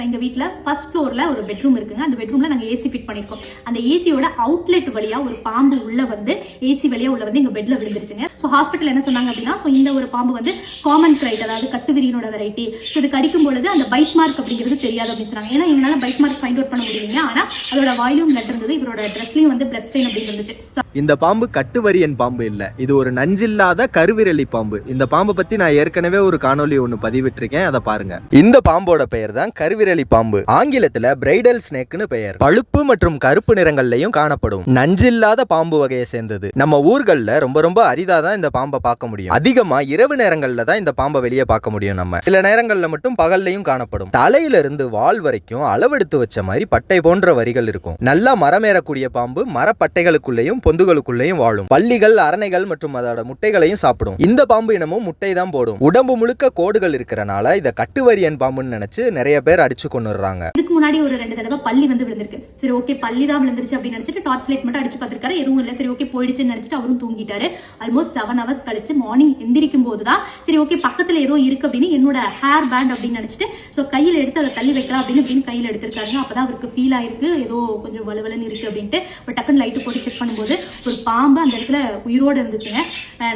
So எங்கள் வீட்டில் first ஃப்ளோரில் ஒரு பெட்ரூம் இருக்குங்க. அந்த பெட்ரூமில் நாங்கள் ஏசி ஃபிட் பண்ணியிருக்கோம் அந்த ஏசியோட அவுட்லெட் வழியா ஒரு பாம்பு உள்ள வந்து ஏசி வழியா உள்ள வந்து எங்கள் பெட்ல விழுந்துருச்சுங்க. ஸோ ஹாஸ்பிட்டல் என்ன சொன்னாங்க அப்படின்னா ஸோ இந்த ஒரு பாம்பு வந்து காமன் கிரைட் அதாவது கட்டுவிரியனோட வெரைட்டி ஸோ இது கடிக்கும் பொழுது அந்த பைட் மார்க் அப்படிங்கிறது தெரியாது அப்படின்னு சொன்னாங்க. ஏன்னா எங்களால் பைட் மார்க் ஃபைண்ட் அவுட் பண்ண முடியலைங்க ஆனா அதோட வாயிலும் பிளட் இருந்தது இவரோட ட்ரெஸ்லயும் வந்து பிளட் ஸ்டெயின் அப்படின்னு இருந்துச்சு. இந்த பாம்பு கட்டுவரியன் பாம்பு இல்ல. இது ஒரு நஞ்சில்லாத கருவிரலி பாம்பு. இந்த பாம்பை பத்தி நான் ஏற்கனவே ஒரு காணொளி ஒன்று பதிவிட்டிருக்கேன். அதை பாருங்க. இந்த பாம்போட பெயர் தான் கருவிரலி பாம்பு. ஆங்கிலத்துல பிரைடல் ஸ்னேக்னு பெயர். பழுப்பு மற்றும் கருப்பு நிறங்கள்லயும் காணப்படும். நஞ்சில்லாத பாம்பு வகையை சேர்ந்தது. நம்ம ஊர்கள்ல ரொம்ப ரொம்ப அரிதா தான் இந்த பாம்பை பார்க்க முடியும். அதிகமா இரவு நேரங்கள்ல தான் இந்த பாம்பை வெளியே பார்க்க முடியும் நம்ம. சில நேரங்கள்ல மட்டும் பகல்லையும் காணப்படும். தலையில இருந்து வால் வரைக்கும் அளவெடுத்து வச்ச மாதிரி பட்டை போன்ற வரிகள் இருக்கும். நல்லா மரமேறக்கூடிய பாம்பு மரப்பட்டைகளுக்குள்ளேயும் பொந்துகளுக்குள்ளேயும் வாழும். பள்ளிகள் அரணைகள் மற்றும் அதோட முட்டைகளையும் சாப்பிடும். இந்த பாம்பு இனமும் முட்டை தான் போடும். உடம்பு முழுக்க கோடுகள் இருக்கிறனால இதை கட்டுவரியன் பாம்புன்னு நினைச்சு நிறைய பேர் அடிச்சு கொண்டுறாங்க இதுக்கு முன்னாடி ஒரு ரெண்டு தடவை பள்ளி வந்து விழுந்திருக்கு. சரி ஓகே பள்ளி தான் விழுந்துருச்சு அப்படின்னு நினைச்சிட்டு டார்ச் லைட் மட்டும் அடிச்சு பார்த்திருக்காரு. எதுவும் இல்லை. சரி ஓகே போயிடுச்சுன்னு நினைச்சிட்டு அவரும் தூங்கிட்டாரு. ஆல்மோஸ்ட் செவன் ஹவர்ஸ் கழிச்சு மார்னிங் எந்திரிக்கும் போது தான் சரி ஓகே பக்கத்துல ஏதோ இருக்கு அப்படின்னு என்னோட ஹேர் பேண்ட் அப்படின்னு நினைச்சிட்டு ஸோ கையில எடுத்து அதை தள்ளி வைக்கலாம் அப்படின்னு அப்படின்னு கையில எடுத்திருக்காருங்க அப்பதான் அவருக்கு ஃபீல் ஆயிருக்கு. ஏதோ கொஞ்சம் வலுவலன்னு இருக்கு அப்படின்ட்டு. பட் டக்குன்னு லைட்டு போட்டு செக் பண்ணும்போது ஒரு பாம்பு அந்த இடத்துல உயிரோடு இருந்துச்சுங்க.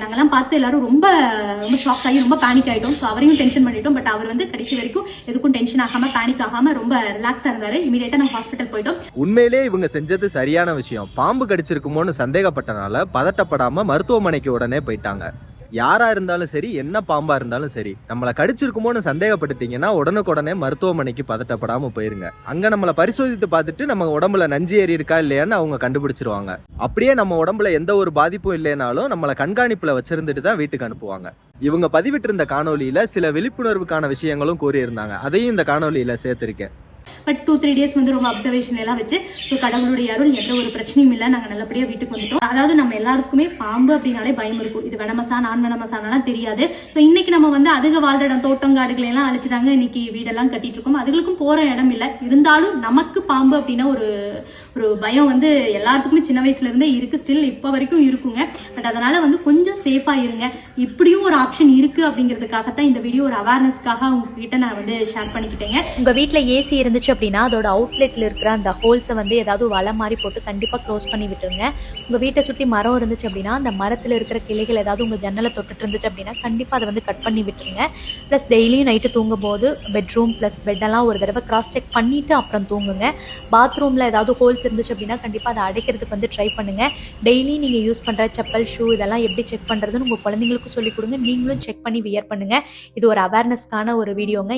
நாங்கள்லாம் பார்த்து எல்லாரும் ரொம்ப ரொம்ப ஷாக் ஆகி ரொம்ப பேனிக் ஆகிட்டோம் ஸோ அவரையும் டென்ஷன் பண்ணிட்டோம். பட் அவர் வந்து கடைசி வரைக்கும் எதுக்கும் டென்ஷன் ஆகாம பேனிக் ஆகாம ரொம்ப ரிலாக்ஸாக இருந்தாரு. இமீடியட்டாக நாங்கள் ஹாஸ்பிட்டல் போயிட்டோம். உண்மையிலே இவங்க செஞ்சது சரியான விஷயம். பாம்பு கடிச்சிருக்குமோன்னு சந்தேகப்பட்டனால பதட்டப்படாம மருத்துவமனைக்கு உடனே போயிட்டாங்க. யாரா இருந்தாலும் சரி என்ன பாம்பா இருந்தாலும் சரி நம்மளை கடிச்சிருக்குமோன்னு சந்தேகப்பட்டுட்டீங்கன்னா உடனுக்குடனே மருத்துவமனைக்கு பதட்டப்படாம போயிருங்க. அங்க நம்மளை பரிசோதித்து பார்த்துட்டு நம்ம உடம்புல நஞ்சு ஏறி இருக்கா இல்லையான்னு அவங்க கண்டுபிடிச்சிருவாங்க. அப்படியே நம்ம உடம்புல எந்த ஒரு பாதிப்பும் இல்லைனாலும் நம்மளை கண்காணிப்புல வச்சிருந்துட்டு தான் வீட்டுக்கு அனுப்புவாங்க. இவங்க பதிவிட்டிருந்த காணொலியில சில விழிப்புணர்வுக்கான விஷயங்களும் கூறியிருந்தாங்க. அதையும் இந்த காணொலியில சேர்த்திருக்கேன். பட் டூ த்ரீ டேஸ் வந்து ரொம்ப அப்சர்வேஷன் எல்லாம் வச்சு ஸோ கடவுளுடைய அருள் எந்த ஒரு பிரச்சனையும் இல்லை. நாங்கள் நல்லபடியாக வீட்டுக்கு வந்துட்டோம். அதாவது நம்ம எல்லாருக்குமே பாம்பு அப்படின்னாலே பயம் இருக்கும். இது வெனமசா நான் வெனமசானலாம் தெரியாது. ஸோ இன்னைக்கு நம்ம வந்து அதுக வாழ்ற இடம் தோட்டம் காடுகளை எல்லாம் அழிச்சிட்டாங்க இன்னைக்கு வீடெல்லாம் கட்டிட்டு இருக்கோம். அதுகளுக்கும் போற இடம் இல்லை. இருந்தாலும் நமக்கு பாம்பு அப்படின்னா ஒரு ஒரு பயம் வந்து எல்லாத்துக்குமே சின்ன வயசுல இருந்தே இருக்கு. ஸ்டில் இப்போ வரைக்கும் இருக்குங்க. பட் அதனால வந்து கொஞ்சம் சேஃபா இருங்க. இப்படியும் ஒரு ஆப்ஷன் இருக்கு அப்படிங்கிறதுக்காகத்தான் இந்த வீடியோ ஒரு அவேர்னஸ்க்காக உங்ககிட்ட நான் வந்து ஷேர் பண்ணிக்கிட்டேங்க. உங்கள் வீட்டில் ஏசி இருந்துச்சு அப்படின்னா அதோட அவுட்லெட்டில் இருக்கிற அந்த ஹோல்ஸை வந்து ஏதாவது வலை மாதிரி போட்டு கண்டிப்பாக க்ளோஸ் பண்ணி விட்டுருங்க. உங்கள் வீட்டை சுற்றி மரம் இருந்துச்சு அப்படின்னா அந்த மரத்தில் இருக்கிற கிளைகள் ஏதாவது உங்கள் ஜன்னலை தொட்டுட்டு இருந்துச்சு அப்படின்னா கண்டிப்பாக அதை வந்து கட் பண்ணி விட்டுருங்க. ப்ளஸ் டெய்லியும் நைட்டு தூங்கும் போது பெட்ரூம் ப்ளஸ் பெட்டெல்லாம் ஒரு தடவை கிராஸ் செக் பண்ணிவிட்டு அப்புறம் தூங்குங்க. பாத்ரூமில் ஏதாவது ஹோல்ஸ் இருந்துச்சு அப்படின்னா கண்டிப்பாக அதை அடைக்கிறதுக்கு வந்து ட்ரை பண்ணுங்கள் டெய்லி நீங்கள் யூஸ் பண்ணுற செப்பல் ஷூ இதெல்லாம் எப்படி செக் பண்ணுறதுன்னு உங்கள் குழந்தைங்களுக்கும் சொல்லிக் கொடுங்க. நீங்களும் செக் பண்ணி வியர் பண்ணுங்கள் இது ஒரு அவேர்னஸ்க்கான ஒரு வீடியோங்க